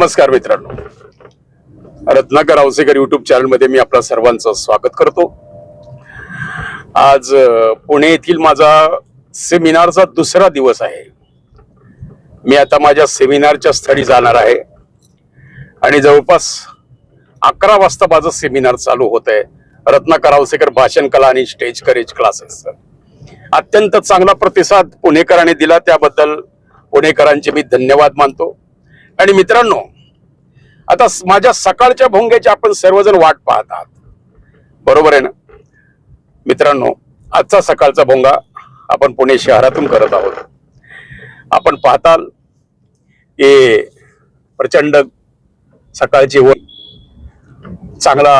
नमस्कार मित्रांनो. रत्नाकर औसेकर युट्यूब चॅनलमध्ये मी आपल्या सर्वांचं स्वागत करतो. आज पुणे येथील माझा सेमिनारचा दुसरा दिवस आहे. मी आता माझ्या सेमिनारच्या स्थळी जाणार आहे. आणि जवळपास अकरा वाजता माझं सेमिनार चालू होत आहे. रत्नाकर औसेकर भाषण कला आणि स्टेज करेज क्लासेस अत्यंत चांगला प्रतिसाद पुणेकरांनी दिला. त्याबद्दल पुणेकरांचे मी धन्यवाद मानतो. आणि मित्रांनो आता माझ्या सकाळच्या भोंग्याची आपण सर्वजण वाट पाहत आहात बरोबर आहे ना? मित्रांनो आजचा सकाळचा भोंगा आपण पुणे शहरातून करत आहोत. आपण पाहताल की प्रचंड सकाळची व चांगला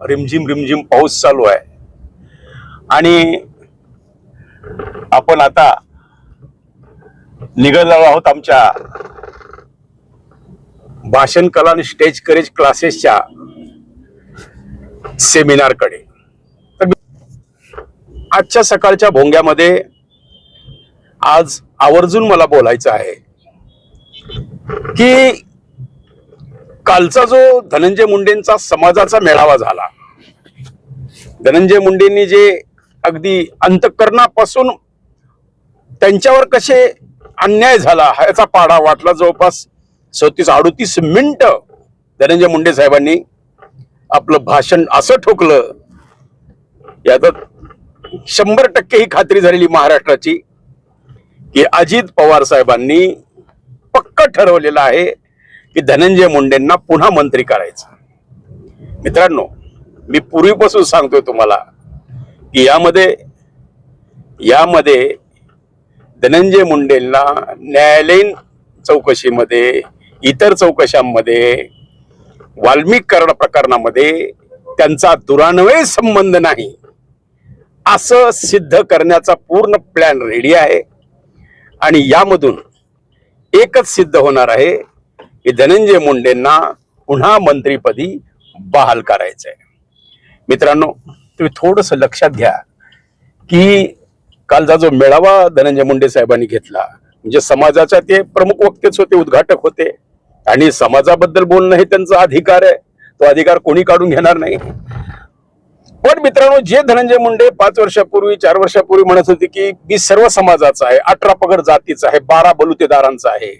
रिमझिम रिमझिम पाऊस चालू आहे. आणि आपण आता निघत आहोत आमच्या भाषण कला आणि स्टेज करेज क्लासेसच्या सेमिनारकडे तर आजच्या सकाळच्या भोंग्यामध्ये आज आवर्जून मला बोलायचं आहे की कालचा जो धनंजय मुंडेंचा समाजाचा मेळावा झाला धनंजय मुंडेंनी जे अगदी अंतकरणापासून त्यांच्यावर कसे अन्याय झाला ह्याचा पाढा वाटला जवळपास सतीस अडतीस मिनिट धनंजय मुंडे साहेबांनी आपलं भाषण असं ठोकलं यात शंभर टक्के ही खात्री झालेली महाराष्ट्राची की अजित पवार साहेबांनी पक्क ठरवलेलं आहे की धनंजय मुंडेंना पुन्हा मंत्री करायचं. मित्रांनो मी पूर्वीपासून सांगतोय तुम्हाला की यामध्ये यामध्ये धनंजय मुंडेंना न्यायालयीन चौकशीमध्ये इतर चौकशांमध्ये वाल्मिक करण प्रकरणामध्ये त्यांचा दुरान्वय संबंध नाही. असं सिद्ध करण्याचा पूर्ण प्लॅन रेडी आहे. आणि यामधून एकच सिद्ध होणार आहे की धनंजय मुंडेंना पुन्हा मंत्रीपदी बहाल करायचंय. मित्रांनो तुम्ही थोडस लक्षात घ्या की कालचा जो मेळावा धनंजय मुंडे साहेबांनी घेतला म्हणजे समाजाच्या ते प्रमुख वक्तेच होते उद्घाटक होते आणि समाजाबद्दल बोलणं हे त्यांचा अधिकार आहे. तो अधिकार कोणी काढून घेणार नाही. पण मित्रांनो जे धनंजय मुंडे पाच वर्षापूर्वी चार वर्षापूर्वी म्हणत होते की मी सर्व समाजाचा आहे अठरा पगड जातीचा आहे बारा बलुतेदारांचा आहे.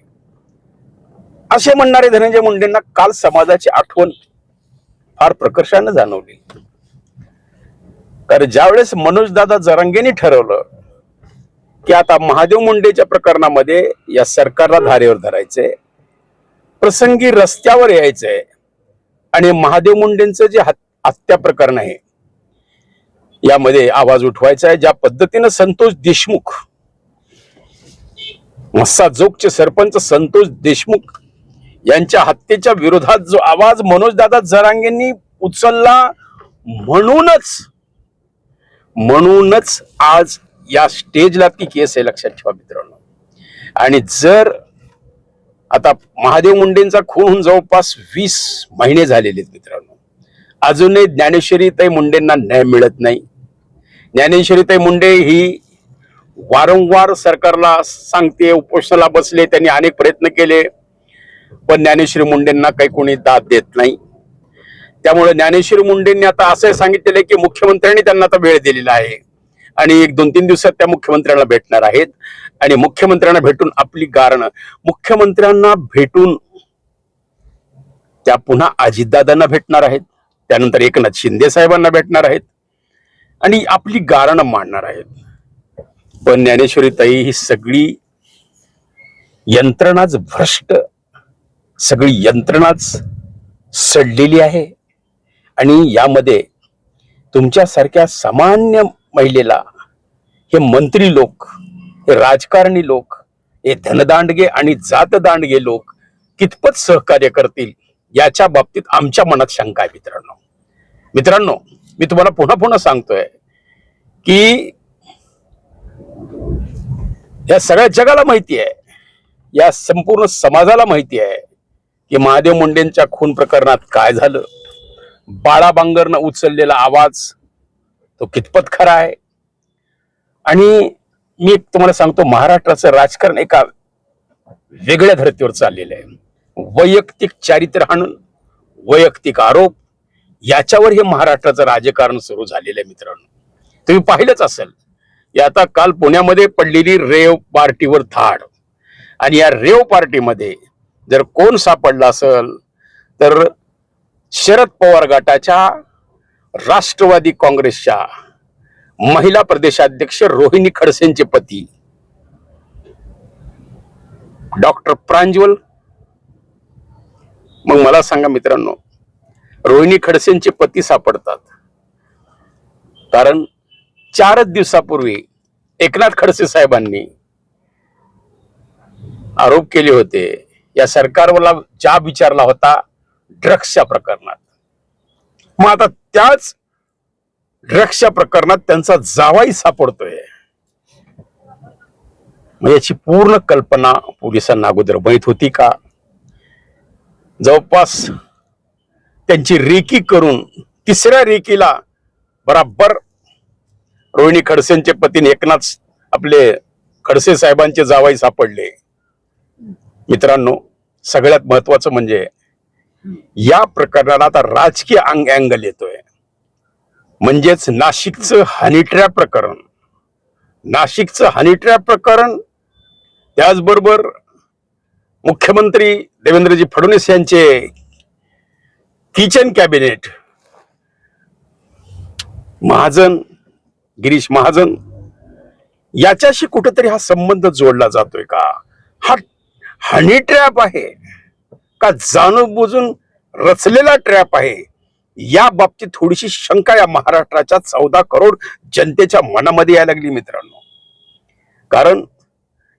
असे म्हणणारे धनंजय मुंडेंना काल समाजाची आठवण फार प्रकर्षानं जाणवली. कारण ज्यावेळेस मनोजदादा जरांगेनी ठरवलं की आता महादेव मुंडेच्या प्रकरणामध्ये या सरकारला धारेवर धरायचंय प्रसंगी रस्त्यावर यायचंय. आणि महादेव मुंडेंचं जे हत्या प्रकरण आहे यामध्ये आवाज उठवायचा आहे ज्या पद्धतीनं संतोष देशमुख मस्साजोगचे सरपंच संतोष देशमुख यांच्या हत्येच्या विरोधात जो आवाज मनोजदादा जरांगेंनी उचलला म्हणूनच म्हणूनच आज या स्टेजला ती केस आहे लक्षात ठेवा मित्रांनो. आणि जर आता महादेव मुंडेंचा खून होऊन जवळपास वीस महिने झालेले आहेत मित्रांनो. अजूनही ज्ञानेश्वरीताई मुंडेंना न्याय मिळत नाही. ज्ञानेश्वरीताई मुंडे ही वारंवार सरकारला सांगते उपोषणाला बसले त्यांनी अनेक प्रयत्न केले पण ज्ञानेश्वरी मुंडेंना काही कोणी दाद देत नाही. त्यामुळे ज्ञानेश्वरी मुंडेंनी आता असं सांगितलेलं आहे की मुख्यमंत्र्यांनी त्यांना आता वेळ दिलेला आहे. आणि एक दोन तीन दिवसात त्या मुख्यमंत्र्यांना भेटणार आहेत. आणि मुख्यमंत्र्यांना भेटून आपली गारणं. मुख्यमंत्र्यांना भेटून त्या पुन्हा अजितदादांना भेटणार आहेत. त्यानंतर एकनाथ शिंदे साहेबांना भेटणार आहेत. आणि आपली गारणं मांडणार आहेत. पण ज्ञानेश्वरी ताई ही सगळी यंत्रणाच भ्रष्ट. सगळी यंत्रणाच सडलेली आहे. आणि यामध्ये तुमच्यासारख्या सामान्य महिलेला हे मंत्री लोक हे राजकारणी लोक हे धनदांडगे आणि जातदांडगे लोक कितपत सहकार्य करतील याच्या बाबतीत आमच्या मनात शंका आहे मित्रांनो. मित्रांनो मी तुम्हाला पुन्हा पुन्हा सांगतोय की या सगळ्या जगाला माहिती आहे या संपूर्ण समाजाला माहिती आहे की महादेव मुंडेंच्या खून प्रकरणात काय झालं? बाळा बांगरनं उचललेला आवाज तो कितपत खरा आहे? आणि मी तुम्हाला सांगतो महाराष्ट्राचं राजकारण एका वेगळ्या धर्तीवर चाललेलं आहे. वैयक्तिक चारित्र्यहनन वैयक्तिक आरोप याच्यावर हे महाराष्ट्राचं राजकारण सुरू झालेलं आहे मित्रांनो. तुम्ही पाहिलंच असेल की आता काल पुण्यामध्ये पडलेली रेव पार्टीवर धाड. आणि या रेव पार्टीमध्ये जर कोण सापडला असेल तर शरद पवार गटाच्या राष्ट्रवादी काँग्रेसच्या महिला प्रदेशाध्यक्ष रोहिणी खडसेंचे पती. डॉक्टर प्रांजवल मग मला सांगा मित्रांनो रोहिणी खडसेंचे पती सापडतात. कारण चारच दिवसापूर्वी एकनाथ खडसे साहेबांनी आरोप केले होते या सरकारला जाब विचारला होता ड्रग्सच्या प्रकरणात. मग आता त्याच ड्रग्सच्या प्रकरणात त्यांचा जावाई सापडतोय. मग याची पूर्ण कल्पना पोलिसांना अगोदर माहीत होती का? जवळपास त्यांची रेकी करून तिसऱ्या रेकीला बराबर रोहिणी खडसेंचे पतीने एकनाथ आपले खडसे साहेबांचे जावाई सापडले. मित्रांनो सगळ्यात महत्वाचं म्हणजे या प्रकरणाला आता राजकीय अंग अँगल येतोय. म्हणजेच नाशिकचं हनीट्रॅप प्रकरण. नाशिकचं हनीट्रॅप प्रकरण त्याचबरोबर मुख्यमंत्री देवेंद्रजी फडणवीस यांचे किचन कॅबिनेट. महाजन गिरीश महाजन याच्याशी कुठेतरी हा संबंध जोडला जातोय का? हा हनीट्रॅप आहे. का जाणून बुजून रचलेला ट्रॅप आहे? या बाबतीत थोडीशी शंका या महाराष्ट्राच्या चौदा करोड जनतेच्या मनामध्ये यायला लागली मित्रांनो. कारण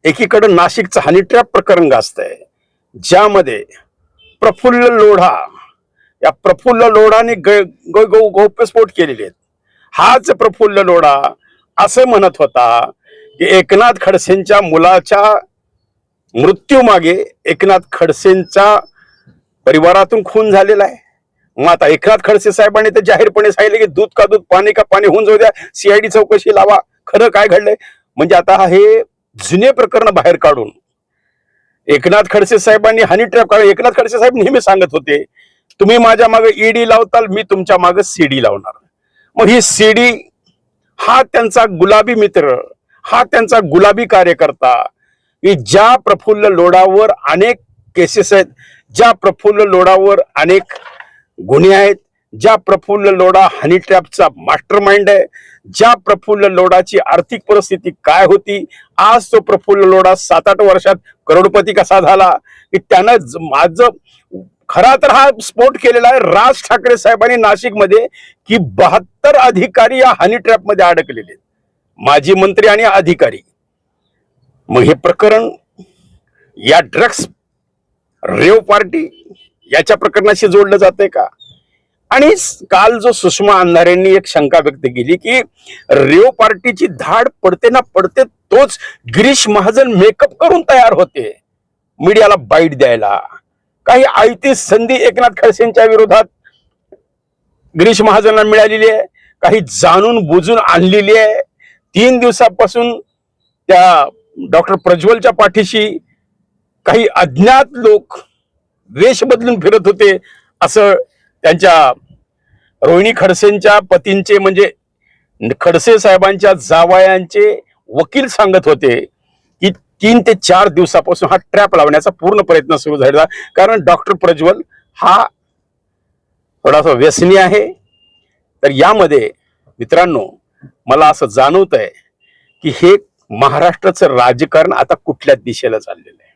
एकीकडे नाशिकचं हनी ट्रॅप प्रकरण गाजत आहे ज्यामध्ये प्रफुल्ल लोढा या प्रफुल्ल लोढाने ग- ग- गौ- गौप्यस्फोट केलेले आहेत. हाच प्रफुल्ल लोढा असं म्हणत होता की एकनाथ खडसेंच्या मुलाच्या मृत्यूमागे एकनाथ खडसेंचा परिवारातून खून झालेला आहे. मग आता एकनाथ खडसे साहेबांनी तर जाहीरपणे सांगितले की दूध का दूध पाणी का पाणी होऊन जाऊ द्या सीआयडी चौकशी लावा. खरं काय घडलंय? म्हणजे आता हे जुने प्रकरण बाहेर काढून एकनाथ खडसे साहेबांनी हनी ट्रॅप काढ एकनाथ खडसे साहेब नेहमी सांगत होते तुम्ही माझ्या मागे ईडी लावताल मी तुमच्या मागे सीडी लावणार. मग ही सीडी हा त्यांचा गुलाबी मित्र हा त्यांचा गुलाबी कार्यकर्ता की ज्या प्रफुल्ल लोडावर अनेक केसेस आहेत ज्या प्रफुल्ल लोडावर अनेक गुन्हे आहेत ज्या प्रफुल्ल लोडा हनी ट्रॅपचा मास्टर माइंड आहे ज्या प्रफुल्ल लोडाची आर्थिक परिस्थिती काय होती आज तो प्रफुल्ल लोडा सात आठ वर्षात करोडपती कसा झाला की त्यानं माझं खरा तर हा स्फोट केलेला आहे राज ठाकरे साहेबांनी नाशिकमध्ये की बहात्तर अधिकारी या हनी ट्रॅपमध्ये अडकलेले आहेत. माजी मंत्री आणि अधिकारी. मग हे प्रकरण या ड्रग्स रेव पार्टी याच्या प्रकरणाशी जोडलं जाते का? आणि काल जो सुषमा अंधारेंनी एक शंका व्यक्त केली की रेव पार्टीची धाड पडते ना पडते तोच गिरीश महाजन मेकअप करून तयार होते. मीडियाला बाईट द्यायला. काही आयती संधी एकनाथ खडसेंच्या विरोधात गिरीश महाजनांना मिळालेली आहे. काही जाणून बुजून आणलेली आहे. तीन दिवसापासून त्या डॉक्टर प्रज्वलच्या पाठीशी काही अज्ञात लोक वेश बदलून फिरत होते असं त्यांच्या रोहिणी खडसेंच्या पतींचे म्हणजे खडसे साहेबांच्या जावयांचे वकील सांगत होते की तीन ते चार दिवसापासून हा ट्रॅप लावण्याचा पूर्ण प्रयत्न सुरू झाला कारण डॉक्टर प्रज्वल हा थोडासा व्यसनी आहे. तर यामध्ये मित्रांनो मला असं जाणवत आहे की हे महाराष्ट्राचं राजकारण आता कुठल्या दिशेला चाललेलं आहे.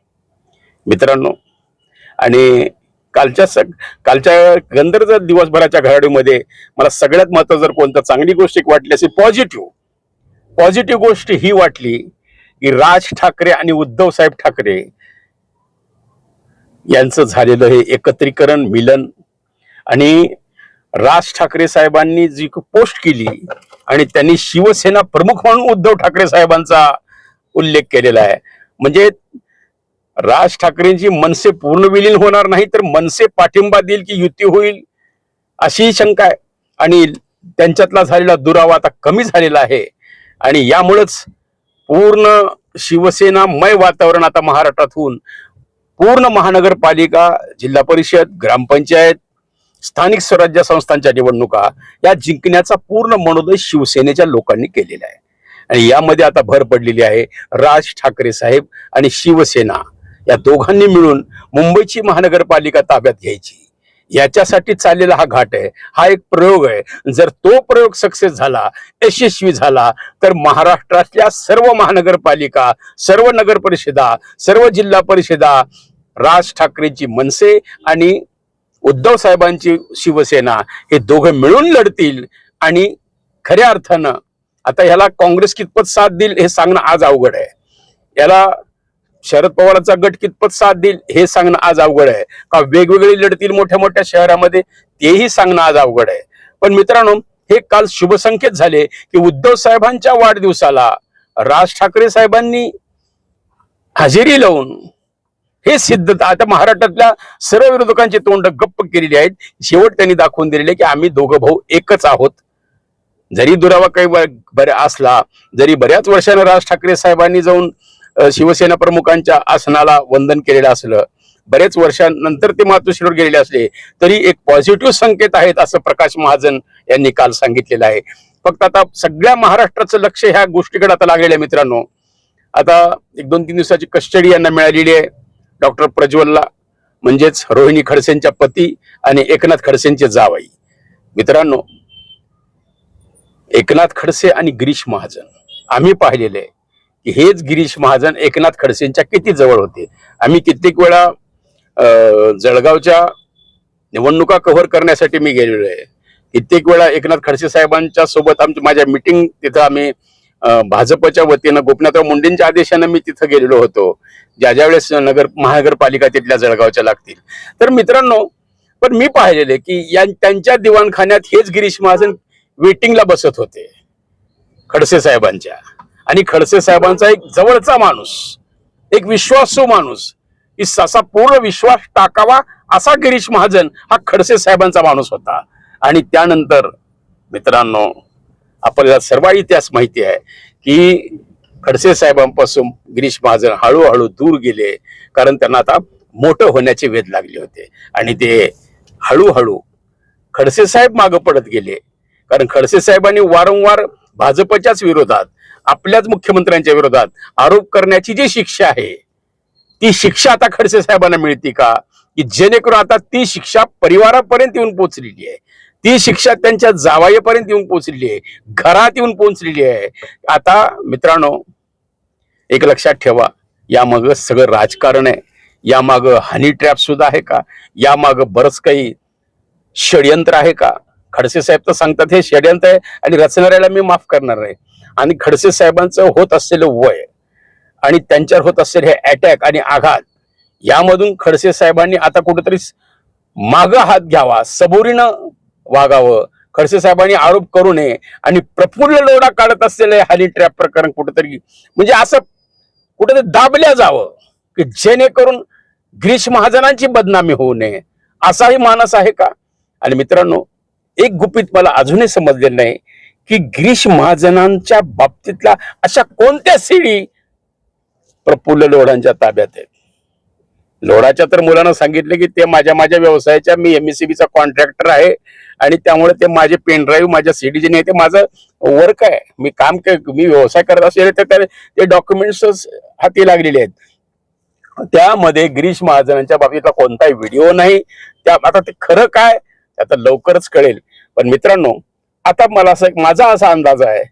मित्रांनो आणि कालच्या सग कालच्या गंधर्व दिवसभराच्या घडाडीमध्ये मला सगळ्यात महत्वाचं जर कोणतं चांगली गोष्ट एक वाटली असेल पॉझिटिव्ह. पॉझिटिव्ह गोष्ट ही वाटली की राज ठाकरे आणि उद्धव साहेब ठाकरे यांचं झालेलं हे एकत्रीकरण मिलन आणि राज ठाकरे साहेबांनी जी पोस्ट केली आणि त्यांनी शिवसेना प्रमुख म्हणून उद्धव ठाकरे साहेबांचा उल्लेख केलेला आहे. म्हणजे राज ठाकरेंची मनसे पूर्ण विलीन होणार नाही तर मनसे पाठिंबा देईल की युती होईल अशीही शंका आहे. आणि त्यांच्यातला झालेला दुरावा आता कमी झालेला आहे. आणि यामुळेच पूर्ण शिवसेनामय वातावरण आता महाराष्ट्रात होऊन पूर्ण महानगरपालिका जिल्हा परिषद ग्रामपंचायत स्थानिक स्वराज्य संस्थांच्या निवडणुका या जिंकण्याचा पूर्ण मनोदय शिवसेनेच्या लोकांनी केलेला आहे. आणि यामध्ये आता भर पडलेली आहे राज ठाकरे साहेब आणि शिवसेना. या दोघांनी मिळून मुंबईची महानगरपालिका ताब्यात घ्यायची. याच्यासाठी चाललेला हा घाट आहे. हा एक प्रयोग आहे. जर तो प्रयोग सक्सेस झाला यशस्वी झाला तर महाराष्ट्रातल्या सर्व महानगरपालिका सर्व नगर परिषदा सर्व जिल्हा परिषदा राज ठाकरेंची मनसे आणि उद्धव साहेबांची शिवसेना हे दोघं मिळून लढतील आणि खऱ्या अर्थानं आता ह्याला काँग्रेस कितपत साथ देईल हे सांगणं आज अवघड आहे. याला शरद पवारांचा गट कितपत साथ देईल हे सांगणं आज अवघड आहे. का वेगवेगळी लढतील मोठ्या मोठ्या शहरामध्ये तेही सांगणं आज अवघड आहे. पण मित्रांनो हे काल शुभसंकेत झाले की उद्धव साहेबांच्या वाढदिवसाला राज ठाकरे साहेबांनी हजेरी लावून हे सिद्ध आता महाराष्ट्रातल्या सर्व विरोधकांची तोंड गप्प केलेली आहेत. शेवट त्यांनी दाखवून दिलेले की आम्ही दोघं भाऊ एकच आहोत. जरी दुरावा काही बऱ्या असला जरी बऱ्याच वर्षानं राज ठाकरे साहेबांनी जाऊन शिवसेना प्रमुखांच्या आसनाला वंदन केलेलं असलं बरेच वर्षांनंतर ते मातोश्रीवर गेलेले असले तरी एक पॉझिटिव्ह संकेत आहेत असं प्रकाश महाजन यांनी काल सांगितलेलं आहे. फक्त आता सगळ्या महाराष्ट्राचं लक्ष ह्या गोष्टीकडे आता लागलेलं आहे मित्रांनो. आता एक दोन तीन दिवसाची कस्टडी यांना मिळालेली आहे. डॉक्टर प्रज्वलला म्हणजेच रोहिणी खडसेंच्या पती आणि एकनाथ खडसेंचे जावाई. मित्रांनो एकनाथ खडसे आणि गिरीश महाजन. आम्ही पाहिलेले की हेच गिरीश महाजन एकनाथ खडसेंच्या किती जवळ होते. आम्ही कित्येक वेळा अं, जळगावच्या निवडणुका कव्हर करण्यासाठी मी गेलेलो आहे. कित्येक वेळा एकनाथ खडसे साहेबांच्या सोबत आमची माझ्या मिटिंग तिथं आम्ही भाजपच्या वतीनं गोपनाथराव मुंडेंच्या आदेशानं मी तिथं गेलेलो होतो. ज्या ज्या वेळेस नगर महानगरपालिका तिथल्या जळगावच्या लागतील. तर मित्रांनो पण मी पाहिलेले की या त्यांच्या दिवाणखान्यात हेच गिरीश महाजन वेटिंगला बसत होते. खडसे साहेबांच्या. आणि खडसे साहेबांचा एक जवळचा माणूस एक विश्वासू माणूस की असा पूर्ण विश्वास टाकावा असा गिरीश महाजन हा खडसे साहेबांचा माणूस होता. आणि त्यानंतर मित्रांनो आपल्याला सर्व इतिहास माहिती आहे की खडसे साहेबांपासून गिरीश महाजन हळूहळू दूर गेले कारण त्यांना आता मोठं होण्याचे वेध लागले होते. आणि ते हळूहळू खडसे साहेब मागं पडत गेले. कारण खडसे साहेबांनी वारंवार भाजपच्याच विरोधात आपल्याच मुख्यमंत्र्यांच्या विरोधात आरोप करण्याची जी शिक्षा आहे ती शिक्षा आता खडसे साहेबांना मिळते का? की जेणेकरून आता ती शिक्षा परिवारापर्यंत येऊन पोहोचलेली आहे. ती शिक्षा त्यांच्या जावायेपर्यंत येऊन पोहोचलेली आहे. घरात येऊन पोहोचलेली आहे. आता मित्रांनो एक लक्षात ठेवा यामाग सगळं राजकारण आहे. यामाग हनी ट्रॅप सुद्धा आहे का? यामाग बरंच काही षडयंत्र आहे का? खडसे साहेब तर सांगतात हे षडयंत्र आहे आणि रचणाऱ्याला मी माफ करणार नाही. आणि खडसे साहेबांचं होत असलेलं वय आणि त्यांच्यावर होत असलेले हे अटॅक आणि आघात यामधून खडसे साहेबांनी आता कुठेतरी माग हात घ्यावा सबुरीनं वागावं. खडसे साहेबांनी आरोप करू नये आणि प्रफुल्ल लोढा काढत असलेलं हे ट्रॅप प्रकरण कुठेतरी म्हणजे असं कुठेतरी दाबल्या जावं की जेणेकरून ग्रीष महाजनांची बदनामी होऊ नये. असाही मानस आहे का? आणि मित्रांनो एक गुपित मला अजूनही समजलेलं नाही की ग्रीष महाजनांच्या बाबतीतल्या अशा कोणत्या सीडी प्रफुल्ल लोढांच्या ताब्यात आहेत? लोडाच्या तर मुलांना सांगितलं की ते माझ्या माझ्या व्यवसायाच्या मी एमएससीबीचा कॉन्ट्रॅक्टर आहे आणि त्यामुळे ते माझे पेन ड्राईव्ह माझ्या सीडी जे नाही ते माझं वर्क आहे. मी काम मी व्यवसाय करत असेल तर त्या- ते डॉक्युमेंट्स हाती लागलेले आहेत. त्यामध्ये गिरीश महाजनांच्या बाबतीतला कोणताही व्हिडिओ नाही. त्या आता ते खरं काय? आता लवकरच कळेल. पण मित्रांनो आता मला असं एक- माझा असा अंदाज आहे.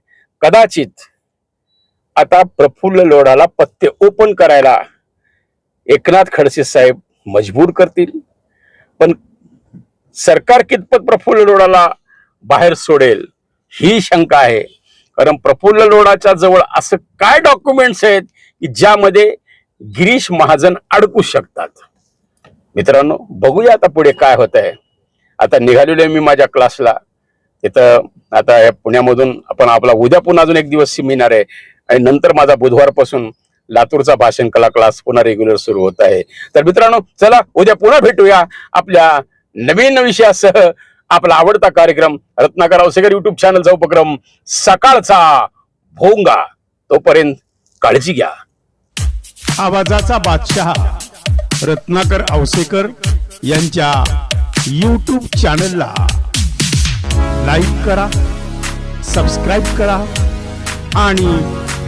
कदाचित आता प्रफुल्ल लोढाला पत्ते ओपन करायला एकनाथ खडसे साहेब मजबूर करतील. पण सरकार कितपत प्रफुल्ल लोढाला बाहेर सोडेल ही शंका आहे. कारण प्रफुल्ल लोढाच्या जवळ असं काय डॉक्युमेंट्स आहेत की ज्यामध्ये गिरीश महाजन अडकू शकतात? मित्रांनो बघूया आता पुढे काय होत आहे आता निघालेलो आहे मी माझ्या क्लासला. तिथं आता या पुण्यामधून आपण आपला उद्या पुन्हा अजून एक दिवस सेमिनार आहे. आणि नंतर माझा बुधवारपासून लातूरचा भाषण कला क्लास पुन्हा रेग्युलर सुरू होत आहे. तर मित्रांनो चला उद्या पुन्हा भेटूया आपल्या नवीन विषयासह आपला आवडता कार्यक्रम रत्नाकर औसेकर युट्यूब चॅनलचा उपक्रम सकाळचा भोंगा. तोपर्यंत काळजी घ्या. आवाजाचा बादशहा रत्नाकर औसेकर यांच्या यूट्यूब चॅनलला लाईक करा सबस्क्राईब करा आणि